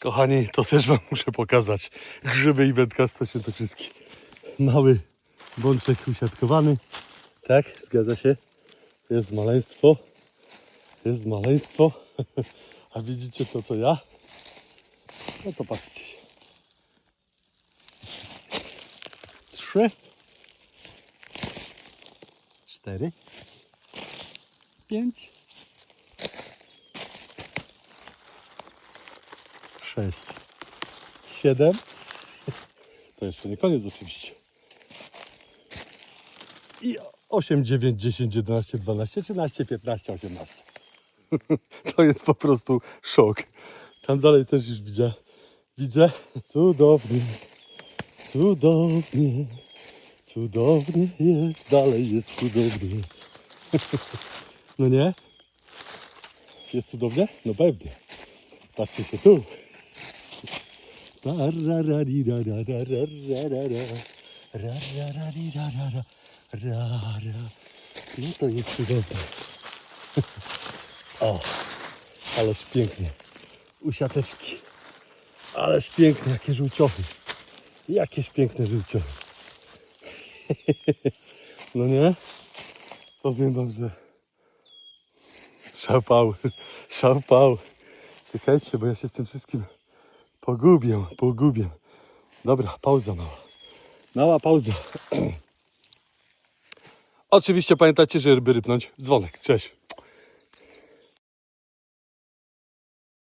Kochani, to też wam muszę pokazać. Grzyby i wędkarstwo świętokrzyskie. Mały bączek usiadkowany. Tak, zgadza się. Jest maleństwo. Jest maleństwo. A widzicie to co ja? No to patrzcie się. Trzy. Cztery. Pięć. Sześć. Siedem. To jeszcze nie koniec oczywiście. I 8, 9, 10, 11, 12, 13, 15, 18. To jest po prostu szok. Tam dalej też już widzę. Widzę. Cudownie. Cudownie. Cudownie jest. Dalej jest cudownie. No nie? Jest cudownie? No pewnie. Patrzcie się tu. No to jest cudowne. O, ależ pięknie. Usiateczki. Ależ piękne, jakie żółciochy. Jakieś piękne żółciochy. No nie? Powiem wam, że szapał, szapał. Czekajcie, bo ja się z tym wszystkim pogubię, pogubię. Dobra, pauza mała. Mała pauza. Oczywiście pamiętajcie, żeby rypnąć. Dzwonek, cześć.